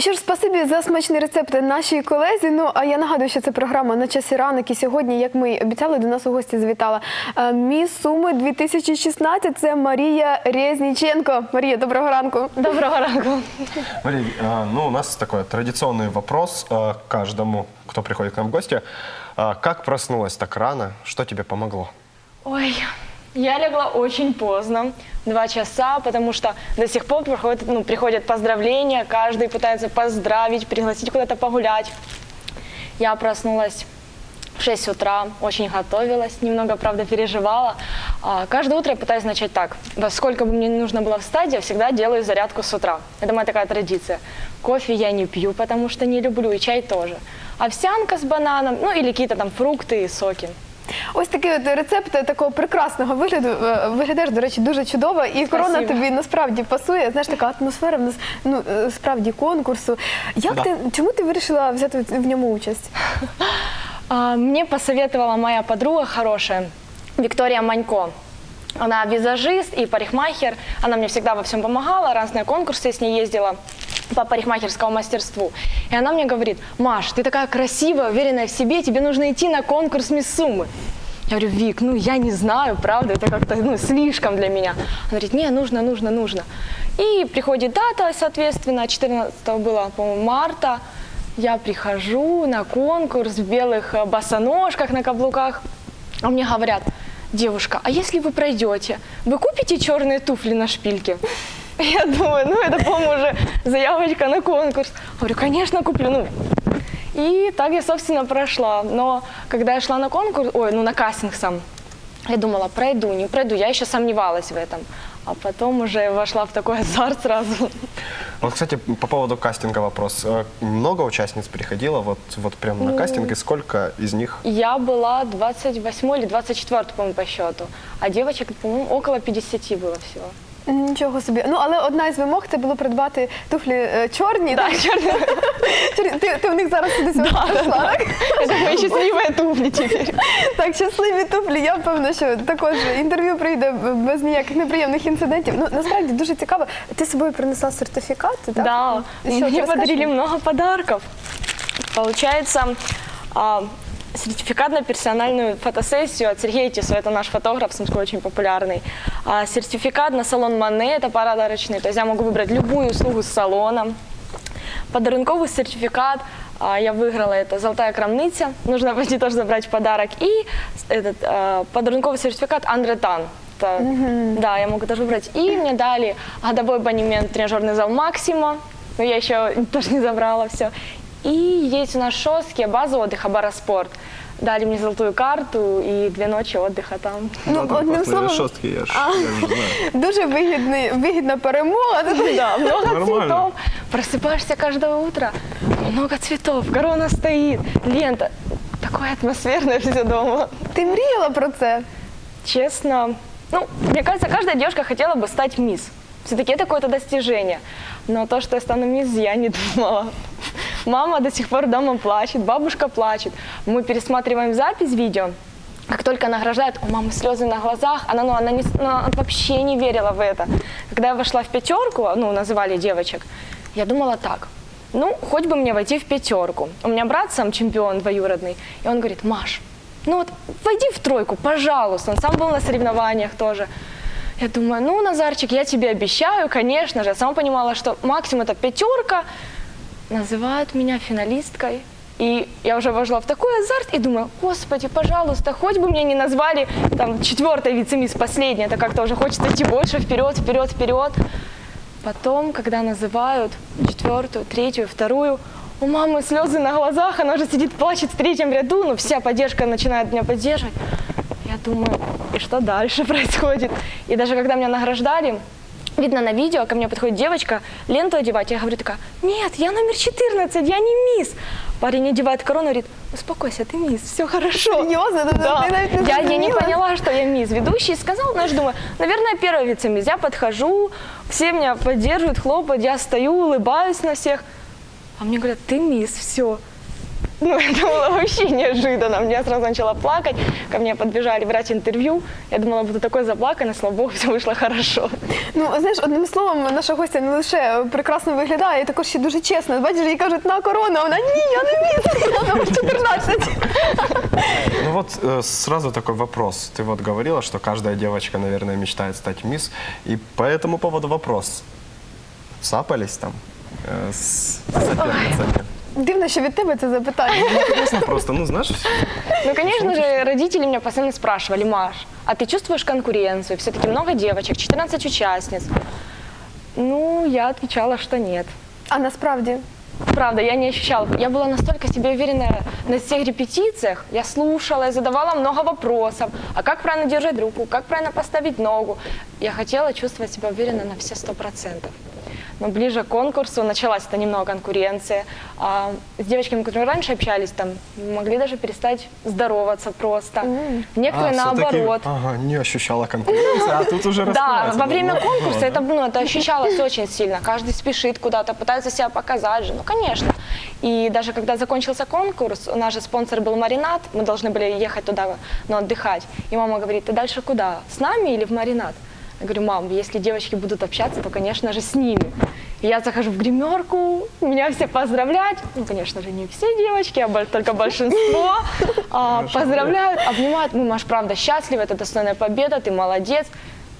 Що ж, спасибі за смачний рецепт нашій колезі. Ну а я нагадую, що це програма на часі ранок. І сьогодні, як ми й обіцяли, до нас у гості завітала е, міс Суми 2016. Це Марія Резніченко. Марія, доброго ранку. Доброго ранку. Мария, ну у нас такой традиционный вопрос а, каждому, кто приходит к нам в гости. А, Как проснулась так рано? Что тебе помогло? Ой, я легла очень поздно, два часа, потому что до сих пор приходят, ну, приходят поздравления, каждый пытается поздравить, пригласить куда-то погулять. Я проснулась в 6 утра, очень готовилась, немного, правда, переживала. А, каждое утро я пытаюсь начать так. Во сколько бы мне не нужно было встать, я всегда делаю зарядку с утра. Это моя такая традиция. Кофе я не пью, потому что не люблю, и чай тоже. Овсянка с бананом, ну или какие-то там фрукты и соки. Ось такий от рецепт такого прекрасного вигляду. Е, Виглядаєш, до речі, дуже чудово. І корона Спасибо. тобі насправді пасує. Знаєш, така атмосфера в нас ну е, справді конкурсу. Як Да. ти чому ти вирішила взяти в ньому участь? А, Мне посоветовала моя подруга хорошая, Виктория Манько. Она визажист и парикмахер. Она мне всегда во всем помогала, разные конкурсы с ней ездила по парикмахерскому мастерству. И она мне говорит, Маш, ты такая красивая, уверенная в себе, тебе нужно идти на конкурс Мисс Суммы. Я говорю, Вик, ну я не знаю, правда, это как-то ну, слишком для меня. Она говорит, не, нужно, нужно, нужно. И приходит дата, соответственно, 14 было, по-моему, марта. Я прихожу на конкурс в белых э, босоножках, на каблуках. А мне говорят, девушка, а если вы пройдете, вы купите черные туфли на шпильке? Я думаю, ну это, по-моему, уже заявочка на конкурс. Говорю, конечно, куплю. Ну, и так я, собственно, прошла. Но когда я шла на конкурс, ой, ну на кастинг сам, я думала, пройду, не пройду. Я еще сомневалась в этом. А потом уже вошла в такой азарт сразу. Вот, кстати, по поводу кастинга вопрос. Э, Много участниц приходило вот, вот прям на кастинг, и сколько из них? Я была 28 или 24, по-моему, по счету. А девочек, по-моему, около 50 было всего. Нічого собі. Ну але одна із вимог це було придбати туфлі е, чорні. Да, так? черные. Чорні. Ти, ти в них зараз сюди сьогодні прийшла, так? Это мои счастливые туфли теперь. Так, щасливі туфлі. Я впевнена, що також інтерв'ю прийде без ніяких неприємних інцидентів. Ну насправді дуже цікаво. Ти з собою принесла сертифікати, так? Да, І що, мне ти розкажеш подарили мені? много подарков. Получается, а, сертификат на персональную фотосессию от Сергея Тисова, это наш фотограф сумской очень популярный. А, сертификат на салон Мане, это подарочный, то есть я могу выбрать любую услугу с салоном. Подарунковый сертификат а, я выиграла, это «Золотая крамниця», нужно пойти тоже забрать подарок. И этот а, подарунковый сертификат «Андретан». Это- Да, я могу тоже выбрать. И мне дали годовой абонемент в тренажерный зал «Максима», но я еще тоже не забрала все. И есть у нас шостки, база отдыха, Бараспорт. Дали мне золотую карту и две ночи отдыха там. Ну, одним словом, шостки, я ж, я ж знаю. дуже вигідний, вигідна перемога. Да, много Нормально. цветов. Просыпаешься каждое утро, много цветов, корона стоит, лента. Такое атмосферное все дома. Ти мріяла про це? Честно, ну, мне кажется, каждая девушка хотела бы стать мисс. Все-таки это какое-то достижение. Но то, что я стану мисс, я не думала. Мама до сих пор дома плачет, бабушка плачет. Мы пересматриваем запись видео. Как только награждают, у мамы слезы на глазах, она, ну, она, не, она вообще не верила в это. Когда я вошла в пятерку, ну, называли девочек, я думала так, ну, хоть бы мне войти в пятерку. У меня брат сам чемпион двоюродный, и он говорит, Маш, ну вот войди в тройку, пожалуйста. Он сам был на соревнованиях тоже. Я думаю, ну, Назарчик, я тебе обещаю, конечно же. Я сама понимала, что максимум это пятерка. Называют меня финалисткой. И я уже вошла в такой азарт и думаю, господи, пожалуйста, хоть бы мне не назвали там четвертой вице-мисс последней, это как-то уже хочется идти больше вперед, вперед, вперед. Потом, когда называют четвертую, третью, вторую, у мамы слезы на глазах, она уже сидит, плачет в третьем ряду, ну вся поддержка начинает меня поддерживать. Я думаю, и что дальше происходит? И даже когда меня награждали, видно на видео, ко мне подходит девочка, ленту одевать, я говорю такая, нет, я номер 14, я не мисс. Парень одевает корону, говорит, успокойся, ты мисс, все хорошо. Тобто Да. ти навіть не Я, я не поняла, что я мисс. Ведущий сказал, знаешь, думаю, наверное, первая вице-мисс. Я подхожу, все меня поддерживают, хлопают, я стою, улыбаюсь на всех. А мне говорят, ты мисс, все. Ну, это было вообще неожиданно. Меня сразу начала плакать. Ко мне подбежали брать интервью. Я думала, буду такой заплаканной, слава богу, все вышло хорошо. Ну, знаєш, одним словом, наша гостя не лише прекрасно виглядає, а також ще дуже чесно. Бачиш, їй кажуть, на корону, а вона ні, я не міс, я номер 14. Ну вот э, сразу такой вопрос. Ты вот говорила, что каждая девочка, наверное, мечтает стать мисс. И по этому поводу вопрос. Цапались там э, с соперницами? Дивно, що від тебе це запитання. Интересно просто, ну знаешь, Ну, конечно же, родители меня постоянно спрашивали, Маш, а ты чувствуешь конкуренцию? Все-таки много девочек, 14 участниц. Ну, я отвечала, что нет. А насправді. Правда, я не ощущала. Я была настолько себе уверенная на всех репетициях. Я слушала, я задавала много вопросов. А как правильно держать руку, как правильно поставить ногу? Я хотела чувствовать себя уверенно на все сто процентов. Но ближе к конкурсу началась это немного конкуренция. А с девочками, которые раньше общались, там могли даже перестать здороваться просто. Некоторые а, наоборот. Ага, не ощущала конкуренции, а тут уже Да, во время Ну, конкурса это, ну, это ощущалось очень сильно. Каждый спешит куда-то, пытается себя показать же. Ну, конечно. И даже когда закончился конкурс, у нас же спонсор был Маринад, мы должны были ехать туда, ну, отдыхать. И мама говорит, ты дальше куда? С нами или в Маринад? Я говорю, мам, если девочки будут общаться, то, конечно же, с ними. Я захожу в гримерку, меня все поздравлять. Ну, конечно же, не все девочки, а только большинство. А, Поздравляют, обнимают. Мы, Маш, правда, счастливы, это достойная победа, ты молодец.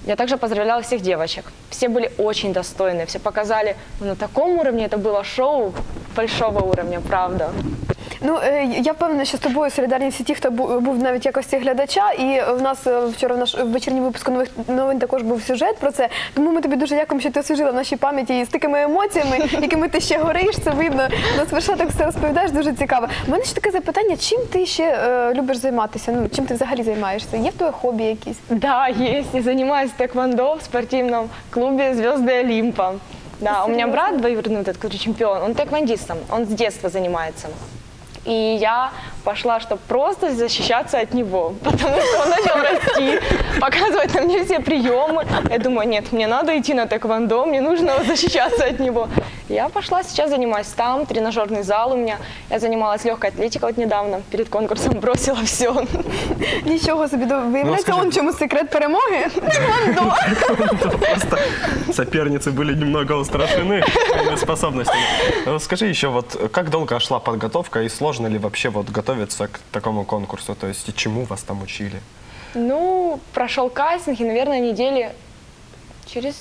Я также поздравляла всех девочек. Все были очень достойны, все показали ну, на таком уровне, это было шоу большого уровня, правда. Ну е, я впевнена, що з тобою солідарні всі ті, хто бу- був навіть в якості глядача. І в нас е, вчора в наш в вечірній випуску нових новин також був сюжет про це. Тому ми тобі дуже дякуємо, що ти освіжила в нашій пам'яті з такими емоціями, якими ти ще гориш. Це видно. На свершаток все розповідаєш. Дуже цікаво. У мене ще таке запитання: чим ти ще е, любиш займатися? Ну чим ти взагалі займаєшся? Є в тебе хобі якісь? Да, есть. И занимаюсь тэквондо в спортивном клубе «Звезды Олимпа». Да, у меня Серьезно? брат двоюродный, этот, который чемпион, он тэквондистом, он с детства занимается. И я пошла, чтобы просто защищаться от него, потому что он начал расти, показывать на мне все приемы. Я думаю, нет, мне надо идти на тэквондо, мне нужно защищаться от него. Я пошла, сейчас занимаюсь там, тренажерный зал у меня. Я занималась легкой атлетикой вот недавно, перед конкурсом бросила все. Нічого собі до виявляється, скажи- он в чому секрет перемоги? Тхеквондо. Просто соперницы были немного устрашены своими способностями. Ну, Скажи еще, вот как долго шла подготовка и сложно ли вообще вот готовиться к такому конкурсу? То есть и чему вас там учили? Ну, прошел кастинг, и, наверное, недели через...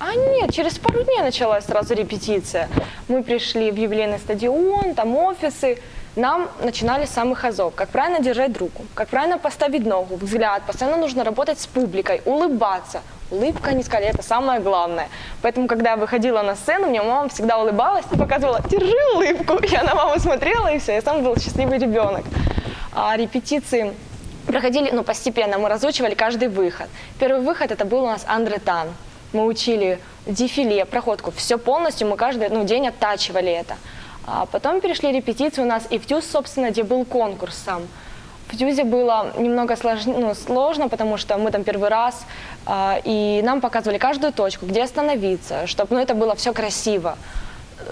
а нет, через пару дней началась сразу репетиция. Мы пришли в юбилейный стадион, там офисы. Нам начинали с самых азов. Как правильно держать руку, как правильно поставить ногу, взгляд. Постоянно нужно работать с публикой, улыбаться. Улыбка, они сказали, это самое главное. Поэтому, когда я выходила на сцену, мне мама всегда улыбалась и показывала, держи улыбку. Я на маму смотрела, и все, я сам был счастливый ребенок. А репетиции проходили, ну, постепенно, мы разучивали каждый выход. Первый выход это был у нас андретан. Мы учили дефиле, проходку, все полностью, мы каждый ну, день оттачивали это. А потом перешли репетиции у нас и в ТЮЗ, собственно, где был конкурс сам. В ТЮЗе было немного слож- ну, сложно, потому что мы там первый раз, а, и нам показывали каждую точку, где остановиться, чтобы ну, это было все красиво.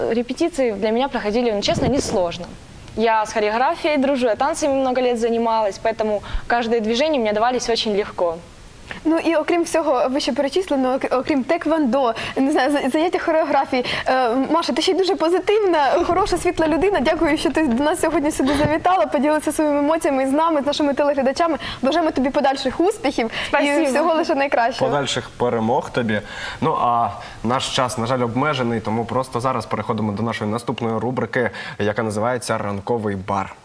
Репетиции для меня проходили, ну, честно, несложно. Я с хореографией дружу, я танцами много лет занималась, поэтому каждое движение мне давались очень легко. Ну і окрім всього вище перечислено, окрім теквондо, не знаю, заняття хореографії. Е, Маша, ти ще й дуже позитивна, хороша, світла людина. Дякую, що ти до нас сьогодні сюди завітала, поділилася своїми емоціями з нами, з нашими телеглядачами. Бажаємо тобі подальших успіхів і всього лише найкращого. Подальших перемог тобі. Ну а наш час, на жаль, обмежений, тому просто зараз переходимо до нашої наступної рубрики, яка називається Ранковий бар.